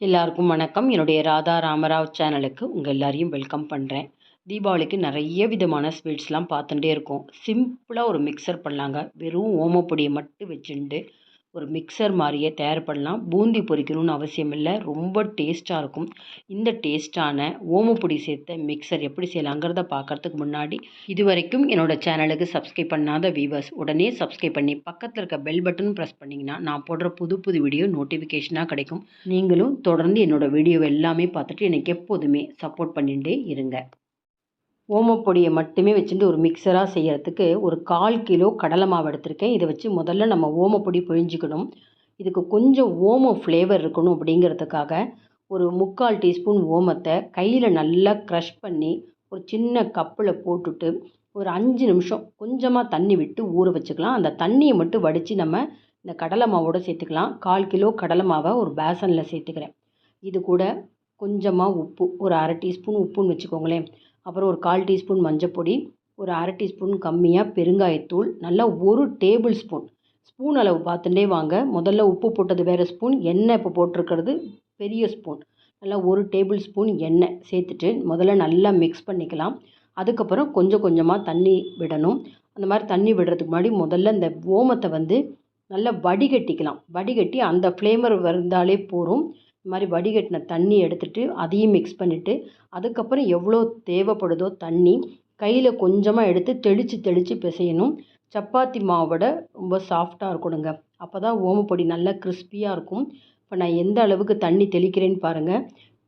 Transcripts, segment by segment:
எல்லாருக்கும் வணக்கம். என்னுடைய ராதா ராமராவ் சேனலுக்கு உங்கள் எல்லாரையும் வெல்கம் பண்ணுறேன் தீபாவளிக்கு நிறைய விதமான ஸ்வீட்ஸ்லாம் பார்த்துட்டே இருக்கோம். சிம்பிளாக ஒரு மிக்சர் பண்ணலாங்க. வெறும் ஓமப்பொடியை மட்டும் வச்சுட்டு ஒரு மிக்சர் மாதிரியே தயார் பண்ணலாம். பூந்தி பொரிக்கணும்னு அவசியம் இல்லை. ரொம்ப டேஸ்ட்டாக இருக்கும். இந்த டேஸ்ட்டான ஓமப்பொடி சேர்த்த மிக்சர் எப்படி செய்யலாங்கிறத பார்க்குறதுக்கு முன்னாடி இது வரைக்கும் என்னோடய சேனலுக்கு சப்ஸ்கிரைப் பண்ணாத வீவர்ஸ் உடனே சப்ஸ்கிரைப் பண்ணி பக்கத்தில் இருக்க பெல் பட்டன் ப்ரெஸ் பண்ணிங்கன்னா நான் போடுற புது புது வீடியோ நோட்டிஃபிகேஷனாக கிடைக்கும். நீங்களும் தொடர்ந்து என்னோடய வீடியோ எல்லாமே பார்த்துட்டு எனக்கு எப்போதுமே சப்போர்ட் பண்ணிகிட்டே இருங்க. ஓமப்பொடியை மட்டுமே வச்சுட்டு ஒரு மிக்சராக செய்கிறதுக்கு ஒரு கால் கிலோ கடலை மாவு எடுத்திருக்கேன். இதை வச்சு முதல்ல நம்ம ஓமப்பொடி பிழிஞ்சிக்கணும். இதுக்கு கொஞ்சம் ஓமம் ஃப்ளேவர் இருக்கணும் அப்படிங்கிறதுக்காக ஒரு முக்கால் டீஸ்பூன் ஓமத்தை கையில் நல்லா க்ரஷ் பண்ணி ஒரு சின்ன கப்பில் போட்டுட்டு ஒரு அஞ்சு நிமிஷம் கொஞ்சமாக தண்ணி விட்டு ஊற வச்சுக்கலாம். அந்த தண்ணியை மட்டும் வடித்து நம்ம இந்த கடலை மாவோடு சேர்த்துக்கலாம். கால் கிலோ கடலை மாவை ஒரு பேசனில் சேர்த்துக்கிறேன். இது கூட கொஞ்சமாக உப்பு ஒரு அரை டீஸ்பூன் உப்புன்னு வச்சுக்கோங்களேன். அப்புறம் ஒரு கால் டீஸ்பூன் மஞ்சப்பொடி ஒரு அரை டீஸ்பூன் கம்மியாக பெருங்காயத்தூள் நல்லா ஒரு டேபிள் ஸ்பூன். ஸ்பூன் அளவு பார்த்துட்டே வாங்க. முதல்ல உப்பு போட்டது வேறு ஸ்பூன் எண்ணெய் இப்போ போட்டிருக்கிறது பெரிய ஸ்பூன். நல்லா ஒரு டேபிள் ஸ்பூன் எண்ணெய் சேர்த்துட்டு முதல்ல நல்லா மிக்ஸ் பண்ணிக்கலாம். அதுக்கப்புறம் கொஞ்சம் கொஞ்சமாக தண்ணி விடணும். அந்த மாதிரி தண்ணி விடுறதுக்கு முன்னாடி முதல்ல இந்த ஓமத்தை வந்து நல்லா வடிகட்டிக்கலாம். வடிகட்டி அந்த ஃப்ளேவர் வந்தாலே போதும். இந்த மாதிரி வடிகட்டின தண்ணி எடுத்துகிட்டு அதையும் மிக்ஸ் பண்ணிவிட்டு அதுக்கப்புறம் எவ்வளோ தேவைப்படுதோ தண்ணி கையில் கொஞ்சமாக எடுத்து தெளித்து தெளித்து பிசையணும். சப்பாத்தி மாவோட ரொம்ப சாஃப்டாக இருக்கணுங்க. அப்போ தான் ஓமப்பொடி நல்லா கிறிஸ்பியாக இருக்கும். இப்போ நான் எந்த அளவுக்கு தண்ணி தெளிக்கிறேன்னு பாருங்கள்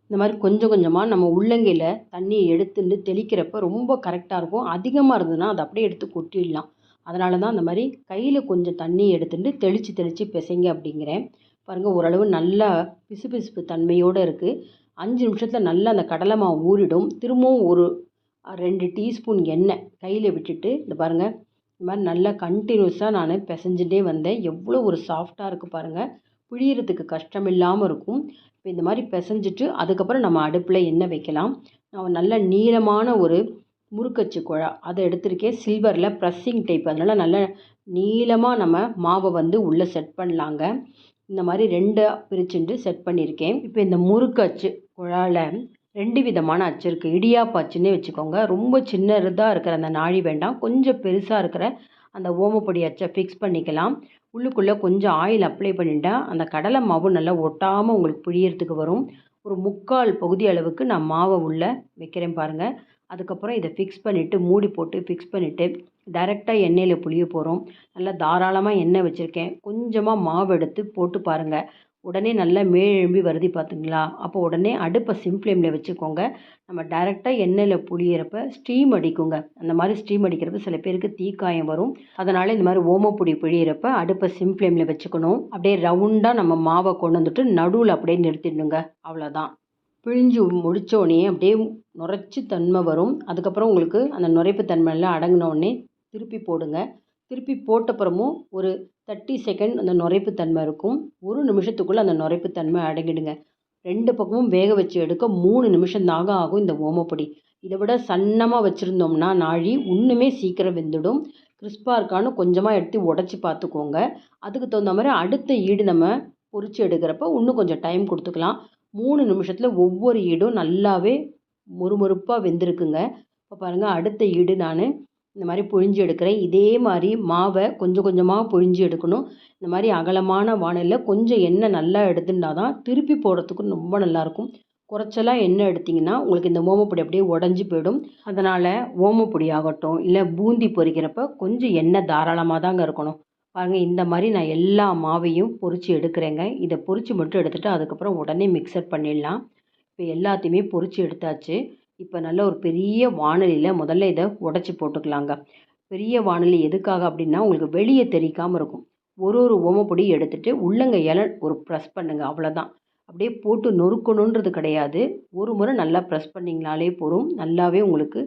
இந்த மாதிரி கொஞ்சம் கொஞ்சமாக நம்ம உள்ளங்கையில் தண்ணியை எடுத்துட்டு தெளிக்கிறப்ப ரொம்ப கரெக்டாக இருக்கும். அதிகமாக இருந்ததுன்னா அதை அப்படியே எடுத்து கொட்டிடலாம். அதனால தான் அந்த மாதிரி கையில் கொஞ்சம் தண்ணி எடுத்துட்டு தெளித்து தெளித்து பிசைங்க அப்படிங்கிறேன். பாருங்கள் ஓரளவு நல்லா பிசுபிசுப்பு தன்மையோடு இருக்குது அஞ்சு நிமிஷத்தில் நல்லா அந்த கடலை மாவு ஊறிடும். திரும்பவும் ஒரு ரெண்டு டீஸ்பூன் எண்ணெய் கையில் விட்டுட்டு இந்த பாருங்கள் இந்த மாதிரி நல்லா கண்டினியூஸாக நான் பிசைஞ்சுட்டே வந்தேன். எவ்வளோ ஒரு சாஃப்டாக இருக்குது பாருங்கள் புழியறதுக்கு கஷ்டம் இல்லாமல் இருக்கும். இப்போ இந்த மாதிரி பிசைஞ்சிட்டு அதுக்கப்புறம் நம்ம அடுப்பில் எண்ணெய் வைக்கலாம். நான் நல்ல நீளமான ஒரு முறுக்கச்சு குழா அதை எடுத்திருக்கேன். சில்வரில் ப்ரெஸ்ஸிங் டைப். அதனால் நல்ல நீளமாக நம்ம மாவை வந்து உள்ளே செட் பண்ணலாங்க. இந்த மாதிரி ரெண்டாக பிரிச்சுட்டு செட் பண்ணியிருக்கேன். இப்போ இந்த முறுக்கு அச்சு குழாயில் ரெண்டு விதமான அச்சு இருக்குது இடியாப்பு அச்சுன்னே வச்சுக்கோங்க. ரொம்ப சின்னதாக இருக்கிற அந்த நாழி வேண்டாம். கொஞ்சம் பெருசாக இருக்கிற அந்த ஓமப்பொடி அச்சை ஃபிக்ஸ் பண்ணிக்கலாம். உள்ளுக்குள்ளே கொஞ்சம் ஆயில் அப்ளை பண்ணிட்டால் அந்த கடலை மாவு நல்லா ஒட்டாமல் உங்களுக்கு புழியறதுக்கு வரும். ஒரு முக்கால் பகுதி அளவுக்கு நான் மாவை உள்ளே வைக்கிறேன் பாருங்கள் அதுக்கப்புறம் இதை ஃபிக்ஸ் பண்ணிவிட்டு மூடி போட்டு ஃபிக்ஸ் பண்ணிவிட்டு டைரெக்டாக எண்ணெயில் புளிய போகிறோம் நல்லா தாராளமாக எண்ணெய் வச்சுருக்கேன். கொஞ்சமாக மாவு எடுத்து போட்டு பாருங்கள் உடனே நல்லா மேலெழும்பி வருது பார்த்துங்களா அப்போ உடனே அடுப்பை சிம் ஃப்ளேமில் வச்சுக்கோங்க. நம்ம டைரெக்டாக எண்ணெயில் புளியிறப்ப ஸ்டீம் அடிக்குங்க. அந்த மாதிரி ஸ்டீம் அடிக்கிறப்ப சில பேருக்கு தீக்காயம் வரும். அதனால் இந்த மாதிரி ஓமப்பொடி பிழியிறப்ப அடுப்பை சிம் ஃப்ளேமில் வச்சுக்கணும். அப்படியே ரவுண்டாக நம்ம மாவை கொண்டு வந்துட்டு நடுவில் அப்படியே நிறுத்திடணுங்க. அவ்வளோதான் பிழிஞ்சு முடித்தோடனே அப்படியே நுரைச்சி தன்மை வரும். அதுக்கப்புறம் உங்களுக்கு அந்த நுரைப்பு தன்மையெல்லாம் அடங்கினோடனே திருப்பி போடுங்க. திருப்பி போட்டப்புறமும் ஒரு தேர்ட்டி செகண்ட் அந்த நுரைப்பு தன்மை இருக்கும். ஒரு நிமிஷத்துக்குள்ளே அந்த நுரைப்பு தன்மை அடங்கிடுங்க. ரெண்டு பக்கமும் வேக வச்சு எடுக்க மூணு நிமிஷம் தாங்க ஆகும் இந்த ஓமப்பொடி இதை விட சன்னமாக வச்சுருந்தோம்னா நாழி இன்னுமே சீக்கிரம் வெந்துடும். கிறிஸ்பாக இருக்கான்னு கொஞ்சமாக எடுத்து உடச்சி பார்த்துக்கோங்க. அதுக்கு தகுந்த மாதிரி அடுத்த ஈடு நம்ம பொறிச்சு எடுக்கிறப்ப இன்னும் கொஞ்சம் டைம் கொடுத்துக்கலாம். மூணு நிமிஷத்தில் ஒவ்வொரு ஈடும் நல்லாவே மொறுமொறுப்பாக வெந்திருக்குங்க. இப்போ பாருங்கள் அடுத்த ஈடு நான் இந்த மாதிரி புழிஞ்சு எடுக்கிறேன் இதே மாதிரி மாவை கொஞ்சம் கொஞ்சமாக புழிஞ்சு எடுக்கணும். இந்த மாதிரி அகலமான வானலில் கொஞ்சம் எண்ணெய் நல்லா எடுத்துட்டா தான் திருப்பி போடுறதுக்கும் ரொம்ப நல்லாயிருக்கும். குறைச்சலாக எண்ணெய் எடுத்திங்கன்னா உங்களுக்கு இந்த ஓமப்பொடி அப்படியே உடஞ்சி போயிடும். அதனால் ஓமப்பொடி ஆகட்டும் இல்லை பூந்தி பொரிக்கிறப்ப கொஞ்சம் எண்ணெய் தாராளமாக தாங்க இருக்கணும். பாருங்கள் இந்த மாதிரி நான் எல்லா மாவையும் பொறிச்சு எடுக்கிறேங்க. இதை பொரித்து மட்டும் எடுத்துகிட்டு அதுக்கப்புறம் உடனே மிக்சர் பண்ணிடலாம். இப்போ எல்லாத்தையுமே பொரித்து எடுத்தாச்சு. இப்போ நல்ல ஒரு பெரிய வானலியில் முதல்ல இதை உடச்சி போட்டுக்கலாங்க. பெரிய வானலி எதுக்காக அப்படின்னா உங்களுக்கு வெளியே தெரிக்காமல் இருக்கும். ஒரு ஒரு ஓமப்பொடி எடுத்துகிட்டு உள்ளங்கையால் ஒரு ப்ரெஸ் பண்ணுங்கள் அவ்வளோதான் அப்படியே போட்டு நொறுக்கணுன்றது கிடையாது. ஒரு முறை நல்லா ப்ரெஸ் பண்ணிங்கனாலே போதும். நல்லாவே உங்களுக்கு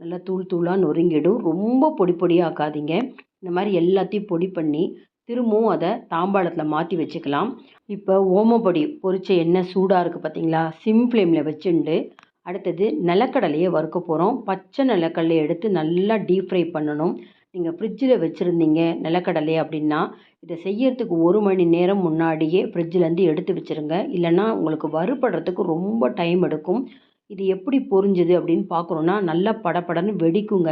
நல்லா தூள் தூளாக நொறுங்கிடும். ரொம்ப பொடி பொடியாக்காதீங்க இந்த மாதிரி எல்லாத்தையும் பொடி பண்ணி திரும்பவும் அதை தாம்பாளத்தில் மாற்றி வச்சுக்கலாம். இப்போ ஓமப்பொடி பொரிச்ச எண்ணெய் சூடாக இருக்குது பார்த்தீங்களா சிம் ஃப்ளேமில் வச்சுண்டு அடுத்தது நிலக்கடலையை வறுக்க போகிறோம் பச்சை நிலக்கடலையை எடுத்து நல்லா டீப் ஃப்ரை பண்ணணும். நீங்கள் ஃப்ரிட்ஜில் வச்சுருந்தீங்க நிலக்கடலை அப்படின்னா இதை செய்யறதுக்கு ஒரு மணி நேரம் முன்னாடியே ஃப்ரிட்ஜிலேருந்து எடுத்து வச்சுருங்க. இல்லைன்னா உங்களுக்கு வறுபடுறதுக்கு ரொம்ப டைம் எடுக்கும். இது எப்படி பொரிஞ்சுது அப்படின்னு பார்க்குறோன்னா நல்லா படபடன்னு வெடிக்குங்க.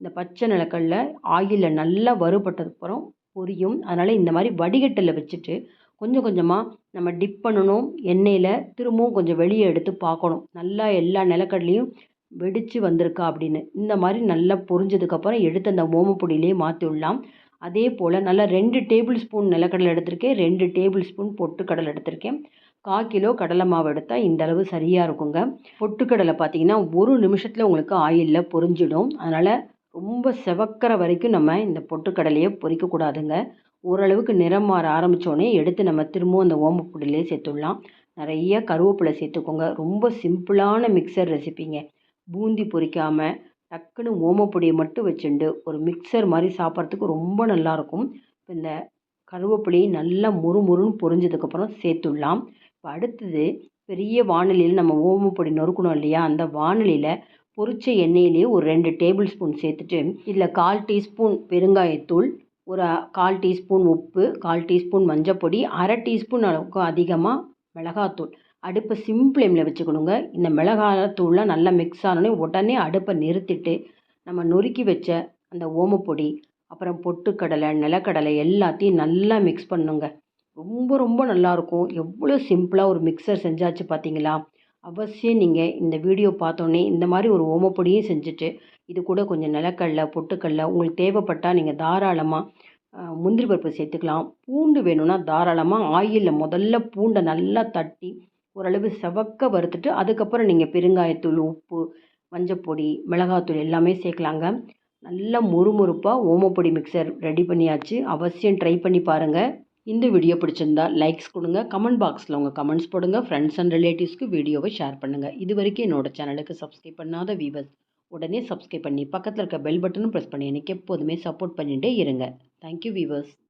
இந்த பச்சை நிலக்கடலை ஆயிலில் நல்லா வறுபட்டதுக்கப்புறம் பொரியும். அதனால் இந்த மாதிரி வடிகட்டில் வச்சுட்டு கொஞ்சம் கொஞ்சமாக நம்ம டிப் பண்ணணும் எண்ணெயில் திரும்பவும் கொஞ்சம் வெளியே எடுத்து பார்க்கணும். நல்லா எல்லா நிலக்கடலையும் வெடித்து வந்திருக்கா அப்படின்னு. இந்த மாதிரி நல்லா பொரிஞ்சதுக்கப்புறம் எடுத்து அந்த ஓமப்பொடியிலே மாற்றி விடலாம். அதே போல் நல்லா ரெண்டு டேபிள் ஸ்பூன் நிலக்கடலை எடுத்திருக்கேன். ரெண்டு டேபிள் ஸ்பூன் பொட்டுக்கடலை எடுத்திருக்கேன். கால் கிலோ கடலை மாவு எடுத்தால் இந்த அளவு சரியாக இருக்குங்க. பொட்டுக்கடலை பார்த்தீங்கன்னா ஒரு நிமிஷத்தில் உங்களுக்கு ஆயிலில் பொரிஞ்சிடும். அதனால் ரொம்ப செவக்கிற வரைக்கும் நம்ம இந்த பொட்டுக்கடலையை பொரிக்கக்கூடாதுங்க. ஓரளவுக்கு நிறம் மாற ஆரம்பித்தோடனே எடுத்து நம்ம திரும்பவும் அந்த ஓமப்பொடியிலே சேர்த்துடலாம். நிறைய கருவேப்பிலை சேர்த்துக்கோங்க. ரொம்ப சிம்பிளான மிக்சர் ரெசிபிங்க பூந்தி பொரிக்காமல் டக்குன்னு ஓமப்பொடியை மட்டும் வச்சுண்டு ஒரு மிக்சர் மாதிரி சாப்பிட்றதுக்கு ரொம்ப நல்லாயிருக்கும். இப்போ இந்த கருவேப்பிலையை நல்லா முறுமுறுன்னு பொரிஞ்சதுக்கப்புறம் சேர்த்துடலாம். இப்போ அடுத்தது பெரிய வானலியில் நம்ம ஓமப்பொடி நொறுக்கணும் இல்லையா? அந்த வானலியில் பொரிச்ச எண்ணெயிலேயே ஒரு ரெண்டு டேபிள் ஸ்பூன் சேர்த்துட்டு இதில் கால் டீஸ்பூன் பெருங்காயத்தூள் ஒரு கால் டீஸ்பூன் உப்பு கால் டீஸ்பூன் மஞ்சப்பொடி அரை டீஸ்பூன் அளவுக்கு அதிகமாக மிளகாத்தூள். அடுப்பை சிம் ஃப்ளேமில் வச்சுக்கணுங்க. இந்த மிளகாத்தூள்லாம் நல்லா மிக்ஸ் ஆனோடனே உடனே அடுப்பை நிறுத்திட்டு நம்ம நொறுக்கி வச்ச அந்த ஓமப்பொடி அப்புறம் பொட்டுக்கடலை நிலக்கடலை எல்லாத்தையும் நல்லா மிக்ஸ் பண்ணுங்க. ரொம்ப ரொம்ப நல்லாயிருக்கும் எவ்வளோ சிம்பிளாக ஒரு மிக்சர் செஞ்சாச்சு பார்த்தீங்களா அவசியம் நீங்கள் இந்த வீடியோ பார்த்தோன்னே இந்த மாதிரி ஒரு ஓமப்பொடியும் செஞ்சுட்டு இது கூட கொஞ்சம் நிலக்கடலை பொட்டுக்கடலை உங்களுக்கு தேவைப்பட்டால் நீங்கள் தாராளமாக முந்திரி பருப்பு சேர்த்துக்கலாம். பூண்டு வேணும்னா தாராளமாக ஆயிலில் முதல்ல பூண்டை நல்லா தட்டி ஓரளவு செவக்க வறுத்துட்டு அதுக்கப்புறம் நீங்கள் பெருங்காயத்தூள் உப்பு மஞ்சப்பொடி மிளகாத்தூள் எல்லாமே சேர்க்கலாங்க. நல்லா முறுமுறுப்பாக ஓமப்பொடி மிக்சர் ரெடி பண்ணியாச்சு. அவசியம் ட்ரை பண்ணி பாருங்கள் இந்த வீடியோ பிடிச்சிருந்தா லைக்ஸ் கொடுங்க. கமெண்ட் பாக்ஸில் உங்கள் கமெண்ட்ஸ் போடுங்க. ஃப்ரெண்ட்ஸ் அண்ட் ரிலேட்டிவ்ஸ்க்கு வீடியோவை ஷேர் பண்ணுங்கள் இது வரைக்கும் என்னோட சேனலுக்கு சப்ஸ்கிரைப் பண்ணாத வீவர்ஸ் உடனே சப்ஸ்கிரைப் பண்ணி பக்கத்தில் இருக்க பெல் பட்டனும் ப்ரெஸ் பண்ணி எனக்கு எப்போதுமே சப்போர்ட் பண்ணிகிட்டே இருங்க. Thank you viewers